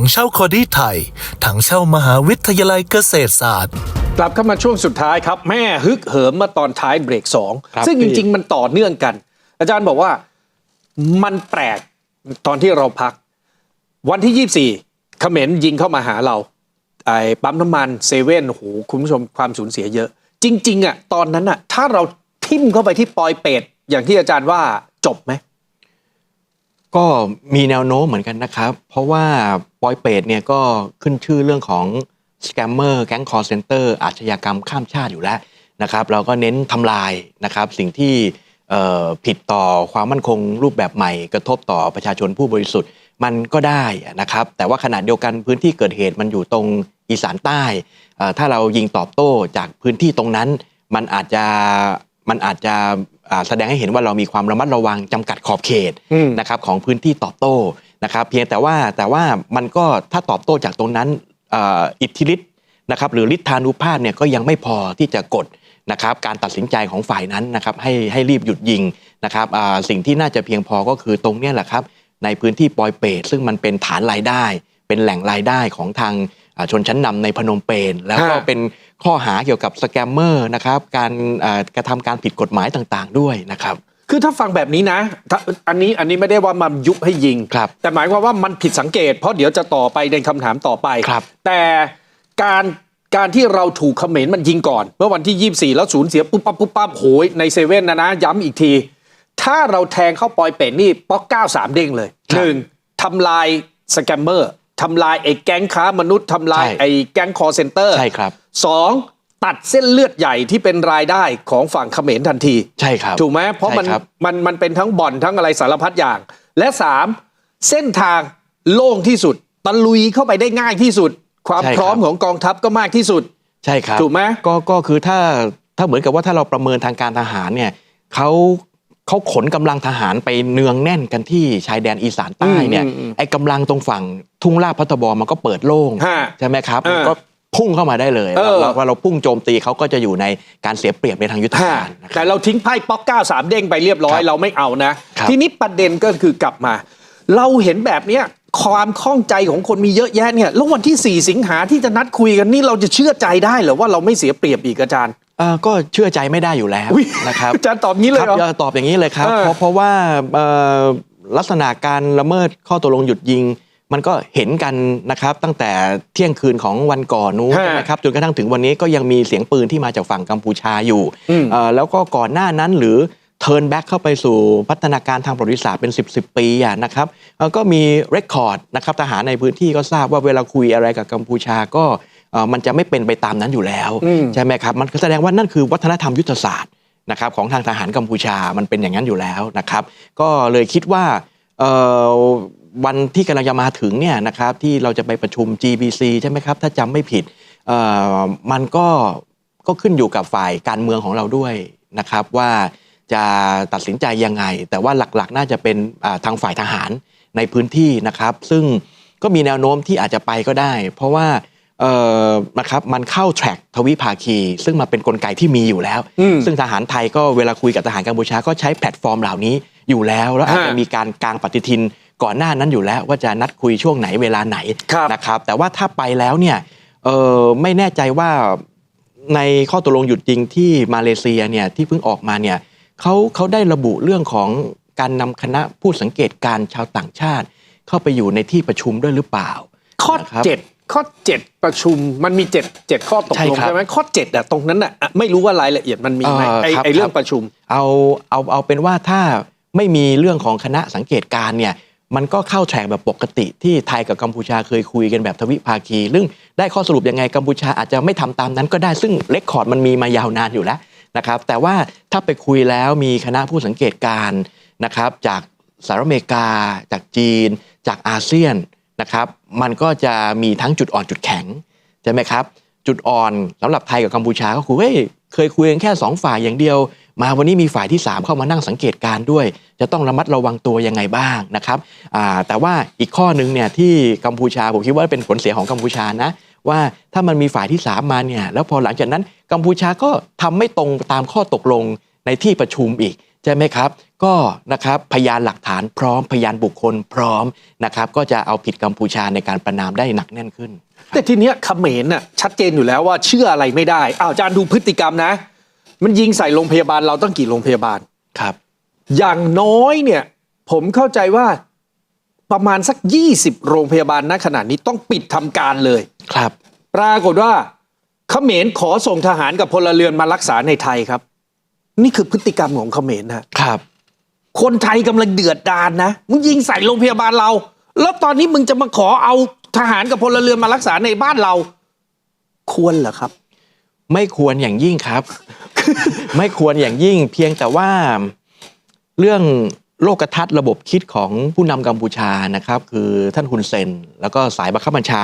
ถังเช่าคอดี้ไทย ถังเช่ามหาวิทยาลัยเกษตรศาสตร์ กลับเข้ามาช่วงสุดท้ายครับ แม่ฮึกเหิมมาตอนท้ายเบรกสองครับซึ่งจพี่ ริง ๆ มันต่อเนื่องกัน อาจารย์บอกว่ามันแปลกตอนที่เราพัก วันที่ 24เขมรยิงเข้ามาหาเรา ไอ้ปั๊มน้ำมันเซเว่นโอ้โหคุณผู้ชมความสูญเสียเยอะ จริง ๆอะตอนนั้นอะถ้าเราทิ่มเข้าไปที่ปอยเป็ดอย่างที่อาจารย์ว่าจบไหม ก็มีแนวโน้มเหมือนกันนะครับ เพราะว่าปอยเปตเนี่ยก็ขึ้นชื่อเรื่องของสแกมเมอร์แก๊งคอร์เซนเตอร์อาชญากรรมข้ามชาติอยู่แล้วนะครับ เราก็เน้นทำลายนะครับสิ่งที่ผิดต่อความมั่นคงรูปแบบใหม่ กระทบต่อประชาชนผู้บริสุทธิ์ มันก็ได้นะครับ แต่ว่าขณะเดียวกันพื้นที่เกิดเหตุมันอยู่ตรงอีสานใต้ ถ้าเรายิงตอบโต้จากพื้นที่ตรงนั้น มันอาจจะมันอาจจะ แสดงให้เห็นว่าเรามีความระมัดระวังจำกัดขอบเขตอืมนะครับของพื้นที่ตอบโต้นะครับ เพียงแต่ว่าแต่ว่ามันก็ถ้าตอบโต้จากตรงนั้นเอ่ออิทธิฤทธิ์นะครับหรือฤทธานุภาพเนี่ยก็ยังไม่พอที่จะกดนะครับการตัดสินใจของฝ่ายนั้นนะครับให้ให้รีบหยุดยิงนะครับอ่าสิ่งที่น่าจะเพียงพอก็คือตรงเนี้ยแหละครับในพื้นที่ปอยเปตซึ่งมันเป็นฐานรายได้ เป็นแหล่งรายได้ของทางอ่าชนชั้นนำในพนมเปญแล้วก็ฮะเป็น ข้อหาเกี่ยวกับสแกมเมอร์นะครับการอ่ากระทำการผิดกฎหมายต่างๆ ด้วยนะครับ คือถ้าฟังแบบนี้นะถ้าอันนี้อันนี้ไม่ได้ว่ามันยุให้ยิงครับแต่หมายความว่ามันผิดสังเกต เพราะเดี๋ยวจะต่อไปในคำถามต่อไปครับ แต่การการที่เราถูกเขมรมันยิงก่อน เมื่อวันที่ 24 แล้วสูญเสียปุ๊บปั๊บปุ๊บปั๊บโหยในเซเว่นนะนะ ย้ำอีกที ถ้าเราแทงเข้าปอยเป็ดนี่ป๊อกเก้าสามเด้งเลยครับหนึ่งทำลายสแกมเมอร์ ทำลายไอ้แก๊งค้ามนุษย์ทำลายใช่ไอ้แก๊งคอร์เซนเตอร์ใช่ครับสองตัดเส้นเลือดใหญ่ที่เป็นรายได้ของฝั่งเขมรทันทีใช่ครับถูกไหมเพราะมันใช่ครับมันมันเป็นทั้งบ่อนทั้งอะไรสารพัดอย่าง และสามเส้นทางโล่งที่สุดตะลุยเข้าไปได้ง่ายที่สุด ความใช่ครับพร้อมของกองทัพก็มากที่สุด ใช่ครับถูกไหมก็ก็คือถ้าถ้าเหมือนกับว่าถ้าเราประเมินทางการทหารเนี่ยเขา เขาขนกำลังทหารไปเนืองแน่นกันที่ชายแดนอีสานใต้เนี่ยอืมอืมอืมไอ้กำลังตรงฝั่งทุ่งลาดพัทบอมันก็เปิดโล่งฮะใช่ไหมครับเออมันก็พุ่งเข้ามาได้เลยเออแล้วพอเราพุ่งโจมตีเขาก็จะอยู่ในการเสียเปรียบในทางยุทธฮะการนะคแต่รับเราทิ้งไพ่ป๊อกเก้าสามเด้งไปเรียบร้อยครับเราไม่เอานะครับทีนี้ประเด็นก็คือกลับมา เราเห็นแบบเนี้ยความข้องใจของคนมีเยอะแยะเนี่ยแล้ววันที่ 4 สิงหาที่จะนัดคุยกันนี่เราจะเชื่อใจได้เหรอว่าเราไม่เสียเปรียบอีกอาจารย์เอ่อ ก็เชื่อใจไม่ได้อยู่แล้วอุ๊ยนะครับอาจารย์ตอบงี้เลยคเหรรับอจะตอบอย่างนี้เลยครับเออเพราะเพราะว่าเอ่อลักษณะการละเมิดข้อตกลงหยุดยิง มันก็เห็นกันนะครับ ตั้งแต่เที่ยงคืนของวันก่อนนู้นฮะใช่ไหมครับจนกระทั่งถึงวันนี้ก็ยังมีเสียงปืนที่มาจากฝั่งกัมพูชาอยู่อืมเอ่อแล้วก็ก่อนหน้านั้นหรือเทิร์นแบ็กเข้าไปสู่พัฒนาการทางประวัติศาสตร์เป็น 10บสปีอะนะครับเอ่อก็มีเรคคอร์ดนะครับทหารในพื้นที่ก็ทราบว่าเวลาคุยอะไรกับกัมพูชาก็เอ่อ มันจะไม่เป็นไปตามนั้นอยู่แล้วอืมใช่ไหมครับมันก็แสดงว่านั่นคือวัฒนธรรมยุทธศาสตร์นะครับของทางทหารกัมพูชามันเป็นอย่างนั้นอยู่แล้วนะครับ ก็เลยคิดว่าเอ่อวันที่กำลังจะมาถึงเนี่ยนะครับที่เราจะไปประชุม GBC ใช่ไหมครับ ถ้าจำไม่ผิดเอ่อมันก็ก็ขึ้นอยู่กับฝ่ายการเมืองของเราด้วยนะครับ ว่าจะตัดสินใจยังไง แต่ว่าหลักๆ น่าจะเป็นอ่าทางฝ่ายทหารในพื้นที่นะครับ ซึ่งก็มีแนวโน้มที่อาจจะไปก็ได้ เพราะว่าเอ่อ นะครับมันเข้าแทร็กทวิภาคี ซึ่งมันเป็นนกลไกที่มีอยู่แล้วอืมซึ่งทหารไทยก็เวลาคุยกับทหารกัมพูชาก็ใช้แพลตฟอร์มเหล่านี้อยู่แล้ว แล้วอาจจะฮะมีการกางปฏิทินก่อนหน้านั้นอยู่แล้ว ว่าจะนัดคุยช่วงไหนเวลาไหนครับนะครับ แต่ว่าถ้าไปแล้วเนี่ยเออไม่แน่ใจว่าในข้อตกลงหยุดยิงที่มาเลเซียเนี่ยที่เพิ่งออกมาเนี่ยเขาเขาได้ระบุเรื่องของการนำคณะผู้สังเกตการณ์ชาวต่างชาติ เข้าไปอยู่ในที่ประชุมด้วยหรือเปล่า ข้อนะครับเจ็ด ข้อเจ็ดประชุมมันมีเจ็ดเจ็ดข้อตกใช่ลงครับใช่ไหมข้อเจ็ดอะตรงนั้นอะอะไม่รู้ว่ารายละเอียดมันมีไหมเอ่อไอครับไอเรื่อคงรับประชุม เอาเอาเอาเป็นว่าถ้าไม่มีเรื่องของคณะสังเกตการณ์เนี่ยมันก็เข้าแทร็กแบบปกติที่ไทยกับกัมพูชาเคยคุยกันแบบทวิภาคี ซึ่งได้ข้อสรุปยังไงกัมพูชาอาจจะไม่ทำตามนั้นก็ได้ซึ่งเรคคอร์ดมันมีมายาวนานอยู่แล้วนะครับแต่ว่าถ้าไปคุยแล้วมีคณะผู้สังเกตการณ์นะครับจากสหรัฐอเมริกา จากจีน จากอาเซียน นะครับ มันก็จะมีทั้งจุดอ่อนจุดแข็งใช่ไหมครับ จุดอ่อนสำหรับไทยกับกัมพูชาก็คือเฮ้ยเคยคุยกันแค่ 2 ฝ่ายอย่างเดียว มาวันนี้มีฝ่ายที่ 3 เข้ามานั่งสังเกตการ์ด้วย จะต้องระมัดระวังตัวยังไงบ้างนะครับแต่ว่าอีกข้อหนึ่งเนี่ยที่กัมพูชาผมคิดว่าเป็นผลเสียของกัมพูชานะว่าถ้ามันมีฝ่ายที่ 3 มาเนี่ยแล้วพอหลังจากนั้นกัมพูชาก็ทำไม่ตรงตามข้อตกลงในที่ประชุมอีกใช่ไหมครับ ก็นะครับพยานหลักฐานพร้อมพยานบุคคลพร้อมนะครับก็จะเอาผิดกัมพูชาในการประนามได้หนักแน่นขึ้น แต่ทีเนี้ยเขมรน่ะชัดเจนอยู่แล้วว่าเชื่ออะไรไม่ได้อ้าวอาจารย์ดูพฤติกรรมนะ มันยิงใส่โรงพยาบาลเราต้องกี่โรงพยาบาลครับ อย่างน้อยเนี่ยผมเข้าใจว่าประมาณสัก 20 โรงพยาบาลณขณะนี้ต้องปิดทำการเลยครับ ปรากฏว่าเขมรขอส่งทหารกับพลเรือนมารักษาในไทยครับ นี่คือพฤติกรรมของเขมรนะครับ คนไทยกำลังเดือดดานนะ มึงยิงใส่โรงพยาบาลเรา แล้วตอนนี้มึงจะมาขอเอาทหารกับพลเรือนมารักษาในบ้านเรา ควรเหรอครับ ไม่ควรอย่างยิ่งครับ ไม่ควรอย่างยิ่ง เพียงแต่ว่าเรื่องโลกทัศน์ระบบคิดของผู้นำกัมพูชานะครับ คือท่านฮุนเซน แล้วก็สายบังคับบัญชา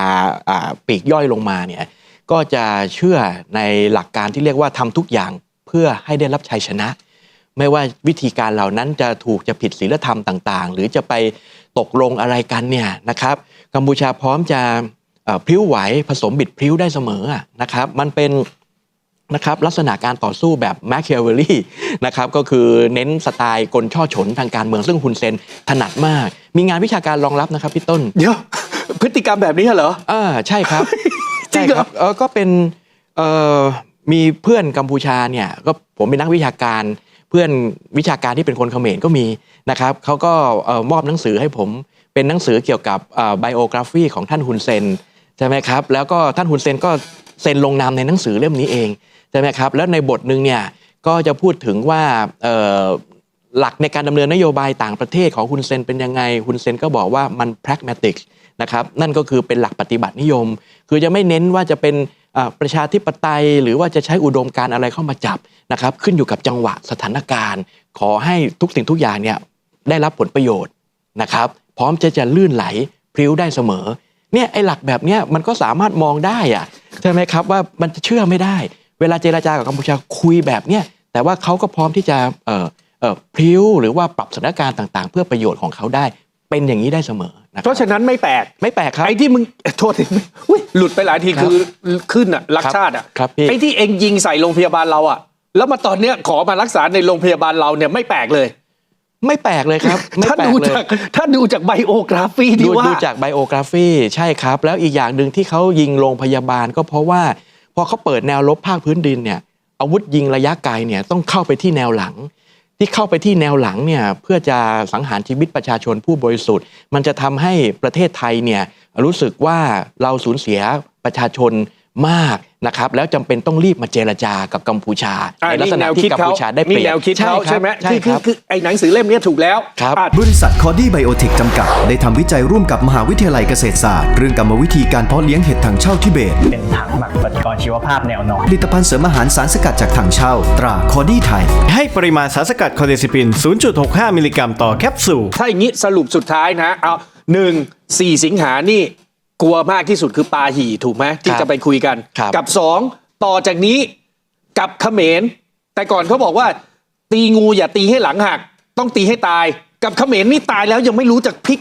อ่าปีกย่อยลงมาเนี่ยก็จะเชื่อในหลักการที่เรียกว่าทำทุกอย่างเพื่อให้ได้รับชัยชนะ ไม่ว่าวิธีการเหล่านั้นจะถูกจะผิดศีลธรรมต่าง ๆ หรือจะไปตกลงอะไรกันเนี่ยนะครับกัมพูชาพร้อมจะเอ่อพลิ้วไหวผสมบิดพลิ้วได้เสมออะนะครับมันเป็นนะครับลักษณะการต่อสู้แบบแมคเคียเวลลี่นะครับก็คือเน้นสไตล์กลช่อฉนทางการเมืองซึ่งฮุนเซนถนัดมาก มีงานวิชาการรองรับนะครับพี่ต้น เดี๋ยว พฤติกรรมแบบนี้เหรออ่าใช่ครับจริใช่งเหรอครับเออก็เป็นเอ่อมีเพื่อนกัมพูชาเนี่ยก็ผมเป็นนักวิชาการ เพื่อนวิชาการที่เป็นคนเขมรก็มีนะครับเขาก็มอบหนังสือให้ผมเป็นหนังสือเกี่ยวกับไบโอกราฟีของท่านฮุนเซนใช่ไหมครับแล้วก็ท่านฮุนเซนก็เซ็นลงนามในหนังสือเล่มนี้เองใช่ไหมครับแล้วในบทหนึ่งเนี่ยก็จะพูดถึงว่าหลักในการดำเนินนโยบายต่างประเทศของฮุนเซนเป็นยังไงฮุนเซนก็บอกว่ามัน pragmatic นะครับนั่นก็คือเป็นหลักปฏิบัตินิยม คือจะไม่เน้นว่าจะเป็น ประชาธิปไตย หรือว่าจะใช้อุดมการอะไรเข้ามาจับนะครับ ขึ้นอยู่กับจังหวะสถานการณ์ ขอให้ทุกสิ่งทุกอย่างเนี่ยได้รับผลประโยชน์นะครับ พร้อมจะจะลื่นไหลพริ้วได้เสมอเนี่ยไอ้หลักแบบเนี้ยมันก็สามารถมองได้อะใช่ไหมครับว่ามันจะเชื่อไม่ได้ เวลาเจราจากับกัมพูชาคุยแบบเนี้ยแต่ว่าเขาก็พร้อมที่จะเอ่อเออพริ้วหรือว่าปรับสถานการณ์ต่าง ๆ เพื่อประโยชน์ของเขาได้ เป็นอย่างนี้ได้เสมอ เพรับราะฉะนั้นไม่แปลกไม่แปลกครับไอ้ที่มึงโทษทีอุ๊ยหลุดไปหลายทีครับคือขึ้นอะรักครับชาติอะครับพี่ไอ้ที่เองยิงใส่โรงพยาบาลเราอะ แล้วมาตอนเนี้ยขอมารักษาในโรงพยาบาลเราเนี่ยไม่แปลกเลย ไม่แปลกเลยครับไม่ถ้าแปลดูกเลยจากถ้าดูจากไบโอกราฟีดูที่ว่าดูจากไบโอกราฟีใช่ครับ แล้วอีกอย่างหนึ่งที่เขายิงโรงพยาบาลก็เพราะว่า พอเขาเปิดแนวรบภาคพื้นดินเนี่ยอาวุธยิงระยะไกลเนี่ยต้องเข้าไปที่แนวหลัง ที่เข้าไปที่แนวหลังเนี่ยเพื่อจะสังหารชีวิตประชาชนผู้บริสุทธิ์ มันจะทำให้ประเทศไทยเนี่ยรู้สึกว่าเราสูญเสียประชาชน มากนะครับแล้วจำเป็นต้องรีบมาเจรจากับกัมพูชาอ่าในลักนี่ษณะแนวที่คิดกัมเขาพูชาได้เปนี่รียบแนวคิดเขารับใช่ไหมใช่ที่คคือรับคือไอ้หนังสือเล่มเนี้ยถูกแล้วครับอะบริษัทคอดี้ไบโอเทคจำกัด ได้ทำวิจัยร่วมกับมหาวิทยาลัยเกษตรศาสตร์ เรื่องกรรมวิธีการเพาะเลี้ยงเห็ดถังเช่าทิเบต เป็นถังหมักปฏิกรณ์ชีวภาพแนวนอนผลิตภัณฑ์เสริมอาหารสารสกัดจากถังเช่า ตราคอดี้ไทย ให้ปริมาณสารสกัดคอเดซิปิน 0.65 มิลลิกรัมต่อแคปซูลถ้าอย่างนี้สรุปสุดท้ายนะเอาหนึ่งสี่สิงหานี่ กลัวมากที่สุดคือปาหี่ถูกไหมที่ครับจะไปคุยกันครับกับสองต่อจากนี้กับเขมร แต่ก่อนเขาบอกว่า ตีงูอย่าตีให้หลังหัก ต้องตีให้ตาย กับเขมรนี่ตายแล้วยังไม่รู้จักพลิก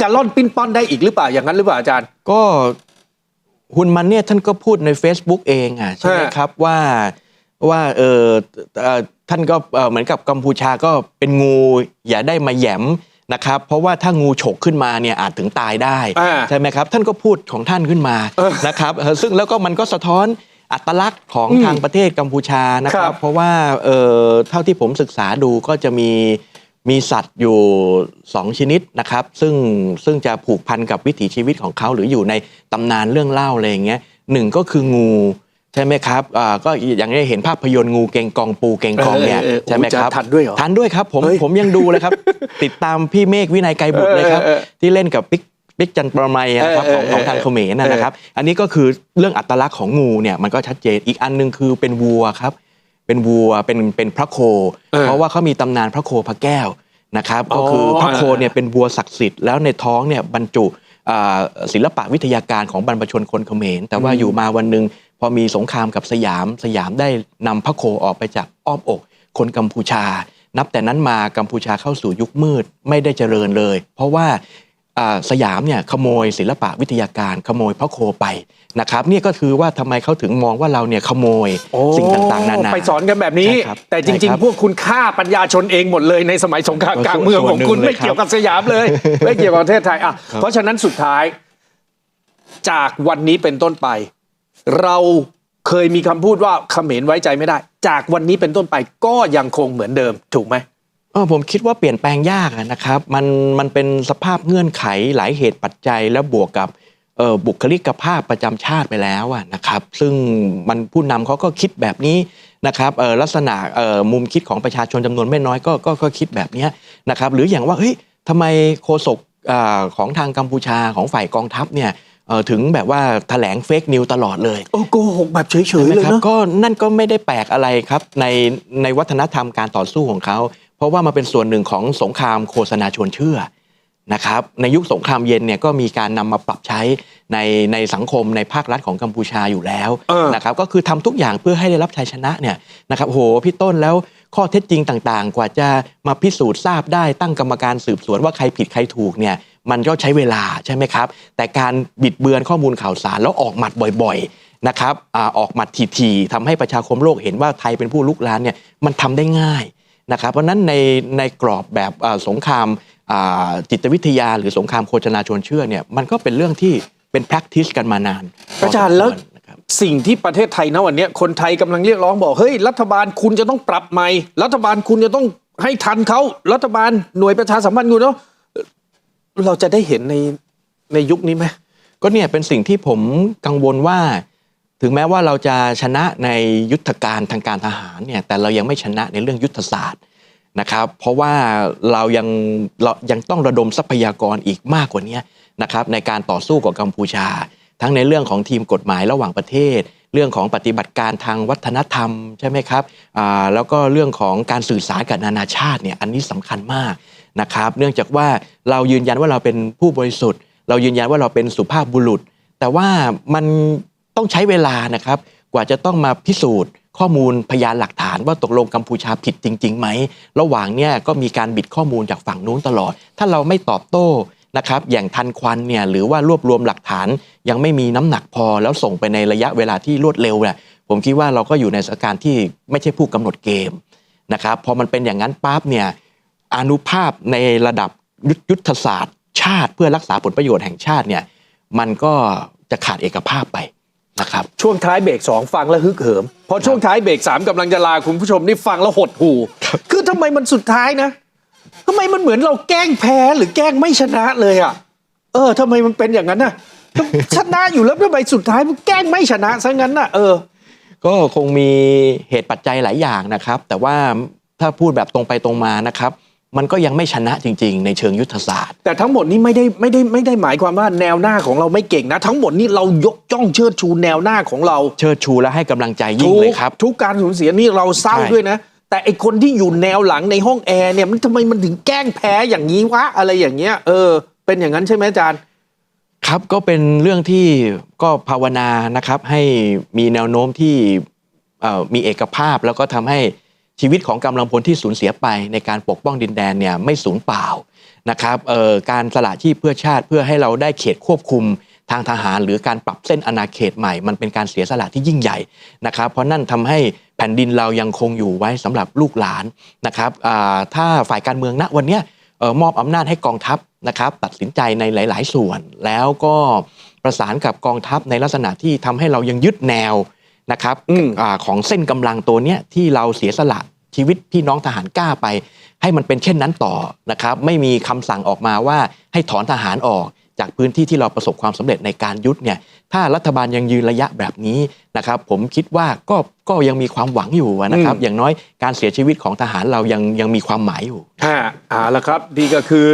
กะล่อนปิ้นป้อนได้อีกหรือเปล่าอย่างนั้นหรือเปล่าอาจารย์ ก็ฮุนมันเนี่ยท่านก็พูดใน Facebook เองอะใช่ไหมฮะครับว่าว่าเออเอ่อท่านก็เอ่อเหมือนกับกัมพูชาก็เป็นงู อย่าได้มาแหยม นะครับเพราะว่าถ้างูฉกขึ้นมาเนี่ยอาจถึงตายได้อ่าใช่ไหมครับท่านก็พูดของท่านขึ้นมาเออนะครับเออซึ่งแล้วก็มันก็สะท้อนอัตลักษณ์ของอืมทางประเทศกัมพูชานะคครัรับบเพราะว่าเออเท่าที่ผมศึกษาดูก็จะมีมีสัตว์อยู่ 2 ชนิดนะครับ ซึ่งซึ่งจะผูกพันกับวิถีชีวิตของเขาหรืออยู่ในตำนานเรื่องเล่าอะไรอย่างเงี้ยหนึ่งก็คืองู ใช่ไหมครับอ่าก็อย่างที่เห็นภาพยนตร์งูเกงกองปูเกงกองเนี่ยเออเออเออใช่ไหมครับโอ้จะทันด้วยเหรอทันด้วยครับผมเฮ้ยผมยังดูเลยครับ ติดตามพี่เมฆวินัยไกรบุตรเลยครับ เออเออเออที่เล่นกับปิ๊กปิ๊กจันทร์ประไมยนะครับเอขอองเออของทางเขมรนะนะครับ อันนี้ก็คือเรื่องอัตลักษณ์ของงูเนี่ยมันก็ชัดเจนอีกอันหนึงคือเป็นวัวครับ เป็นวัวเป็นเป็นพระโค เออเพราะว่าเขามีตำนานพระโคพระแก้วนะครับอ๋อก็คือพระโคเนี่ยเป็นวัวศักดิ์สิทธิ์แล้วในท้องเนี่ยบรรจุอ่าศิลปะวิทยาการของบรรพชนคนเขมรแต่ว่าอยู่มาวันหนึ่งพ อมีสงครามกับสยามสยามได้นำพระโคออกไปจากอ้อมอก คนกัมพูชา นับแต่นั้นมากัมพูชาเข้าสู่ยุคมืดไม่ได้เจริญเลย เพราะว่าอ่าสยามเนี่ยขโมยศิลปะวิทยาการขโมยพระโคไปนะครับนี่ก็คือว่าทำไมเขาถึงมองว่าเราเนี่ยขโมยสิ่งต่างๆนานาไปสอนกันแบบนี้ใช่ครับแต่จริงใช่ครับๆพวกคุณฆ่าปัญญาชนเองหมดเลยในสมัยสงครามส่วนกลางเมืองของคุณส่วนหนึ่งเลยไม่เกี่ยวกับสยามเลยครับไม่เกี่ยวกับประเทศไทยอะครับเพราะฉะนั้นสุดท้าย จากวันนี้เป็นต้นไป เราเคยมีคำพูดว่าเขมรไว้ใจไม่ได้ จากวันนี้เป็นต้นไปก็ยังคงเหมือนเดิมถูกไหมออผมคิดว่าเปลี่ยนแปลงยากนะครับ มันมันเป็นสภาพเงื่อนไขหลายเหตุปัจจัยแล้วบวกกับบุคลิกภาพประจำชาติไปแล้วนะครับ ซึ่งมันผู้นำเขาก็คิดแบบนี้นะครับลักษณะมุมคิดของประชาชนจำนวนไม่น้อยก็ก็ก็คิดแบบนี้นะครับ หรืออย่างว่าเฮ้ยทำไมโฆษกอของทางกัมพูชาของฝ่ายกองทัพเนี่ย ถึงแบบว่าแถลงเฟกนิวตลอดเลยโอ้โกหกแบบเฉยใช่ๆไหมเลยครับเนาะก็นั่นก็ไม่ได้แปลกอะไรครับในในวัฒนธรรมการต่อสู้ของเขา เพราะว่ามันเป็นส่วนหนึ่งของสงครามโฆษณาชวนเชื่อนะครับในยุคสงครามเย็นเนี่ยก็มีการนำมาปรับใช้ในในสังคมในภาครัฐของกัมพูชาอยู่แล้วเออนะครับก็คือทำทุกอย่างเพื่อให้ได้รับชัยชนะเนี่ยนะครับโหพี่ต้นแล้วข้อเท็จจริงต่างๆ กว่าจะมาพิสูจน์ทราบได้ตั้งกรรมการสืบสวนว่าใครผิดใครถูกเนี่ย มันก็ใช้เวลาใช่ไหมครับ แต่การบิดเบือนข้อมูลข่าวสารแล้วออกหมัดบ่อยๆนะครับอออกหมัดทีๆทำให้ประชาคมโลกเห็นว่าไทยเป็นผู้ลุกลานเนี่ยมันทำได้ง่ายนะครับ เพราะฉะนั้นในในกรอบแบบสงครามจิตวิทยาหรือสงครามโฆษณาชวนเชื่อเนี่ยมันก็เป็นเรื่องที่เป็น practice กันมานานอาจารย์แล้วสิ่งที่ประเทศไทยนะวันนี้คนไทยกำลังเรียกร้องบอกเฮ้ยรัฐบาลคุณจะต้องปรับใหม่ รัฐบาลคุณจะต้องให้ทันเขารัฐบาลหน่วยประชาสัมพันธ์คุณเนาะ เราจะได้เห็นในในยุคนี้ไหมก็เนี่ยเป็นสิ่งที่ผมกังวลว่า ถึงแม้ว่าเราจะชนะในยุทธการทางการทหารเนี่ยแต่เรายังไม่ชนะในเรื่องยุทธศาสตร์นะครับ เพราะว่าเรายังเรายังต้องระดมทรัพยากรอีกมากกว่านี้นะครับในการต่อสู้กับกัมพูชา ทั้งในเรื่องของทีมกฎหมายระหว่างประเทศ เรื่องของปฏิบัติการทางวัฒนธรรมใช่ไหมครับแล้วก็เรื่องของการสื่อสารกับนานาชาติเนี่ยอันนี้สำคัญมาก นะครับ เนื่องจากว่าเรายืนยันว่าเราเป็นผู้บริสุทธิ์ เรายืนยันว่าเราเป็นสุภาพบุรุษ แต่ว่ามันต้องใช้เวลานะครับ กว่าจะต้องมาพิสูจน์ ข้อมูลพยานหลักฐานว่าตกลงกัมพูชาผิดจริงๆไหมระหว่างเนี่ยก็มีการบิดข้อมูลจากฝั่งนู้นตลอด ถ้าเราไม่ตอบโต้นะครับอย่างทันควันเนี่ยหรือว่ารวบรวมหลักฐานยังไม่มีน้ำหนักพอแล้วส่งไปในระยะเวลาที่รวดเร็วเนี่ยผมคิดว่าเราก็อยู่ในสถานการณ์ที่ไม่ใช่ผู้กำหนดเกมนะครับพอมันเป็นอย่างนั้นปั๊บเนี่ย อานุภาพในระดับยุทธศาสตร์ ชาติเพื่อรักษาผลประโยชน์แห่งชาติเนี่ยมันก็จะขาดเอกภาพไปนะครับช่วงท้ายเบรกสองฟังแล้วฮึกเหิมพอช่วงท้ายเบรกสามกำลังจะลาคุณผู้ชมนี่ฟังแล้วหดหูคือทำไมมันสุดท้ายนะทำไมมันเหมือนเราแกล้งแพ้หรือแกล้งไม่ชนะเลยอะเออทำไมมันเป็นอย่างนั้นน่ะชนะอยู่แล้วทำไมสุดท้ายมันแกล้งไม่ชนะซะงั้นน่ะเออ ก็คงมีเหตุปัจจัยหลายอย่างนะครับ แต่ว่าถ้าพูดแบบตรงไปตรงมานะครับ มันก็ยังไม่ชนะจริง ๆ ในเชิงยุทธศาสตร์ แต่ทั้งหมดนี้ไม่ได้ไม่ได้ไม่ได้หมายความว่าแนวหน้าของเราไม่เก่งนะ ทั้งหมดนี้เรายกจ้องเชิดชูแนวหน้าของเราเชิดชูและให้กำลังใจยิ่งเลยครับ ทุกการสูญเสียนี่เราเศร้าใช่ ด้วยนะ แต่ไอคนที่อยู่แนวหลังในห้องแอร์เนี่ยมันทำไมมันถึงแกล้งแพ้อย่างนี้วะอะไรอย่างเงี้ยเออ เป็นอย่างนั้นใช่ไหมอาจารย์ ครับก็เป็นเรื่องที่ก็ภาวนานะครับให้มีแนวโน้มที่เอ่อมีเอกภาพแล้วก็ทำให้ ชีวิตของกำลังพลที่สูญเสียไปในการปกป้องดินแดนเนี่ยไม่สูญเปล่านะครับการสละชีพเพื่อชาติเพื่อให้เราได้เขตควบคุมทางทหารหรือการปรับเส้นอาณาเขตใหม่ มันเป็นการเสียสละที่ยิ่งใหญ่นะครับ เพราะนั่นทำให้แผ่นดินเรายังคงอยู่ไว้สำหรับลูกหลานนะครับถ้าฝ่ายการเมืองณวันนี้มอบอำนาจให้กองทัพนะครับ ตัดสินใจในหลาย ๆ ส่วน แล้วก็ประสานกับกองทัพในลักษณะที่ทำให้เรายังยึดแนว นะครับอืมอาของเส้นกำลังตัวเนี้ยที่เราเสียสละชีวิตพี่น้องทหารกล้าไป ให้มันเป็นเช่นนั้นต่อนะครับไม่มีคำสั่งออกมาว่าให้ถอนทหารออกจากพื้นที่ที่เราประสบความสำเร็จในการยุดเนี่ยถ้ารัฐบาลยังยืนระยะแบบนี้นะครับผมคิดว่าก็ก็ยังมีความหวังอยู่นะครับอย่างน้อยการเสียชีวิตของทหารเรายังยังมีความหมายอยู่ฮะเอาละครับนี่ก็คือ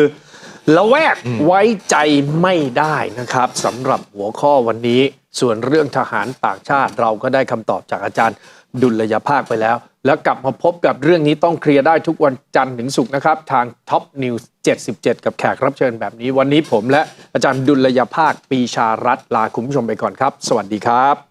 ละแวกไว้ใจไม่ได้นะครับสำหรับหัวข้อวันนี้ ส่วนเรื่องทหารต่างชาติเราก็ได้คำตอบจากอาจารย์ดุลยภาคไปแล้ว แล้วกลับมาพบกับเรื่องนี้ต้องเคลียร์ได้ทุกวันจันทร์ถึงศุกร์นะครับ ทาง Top News 77 กับแขกรับเชิญแบบนี้ วันนี้ผมและอาจารย์ดุลยภาคปีชารัตลาคุณผู้ชมไปก่อนครับ สวัสดีครับ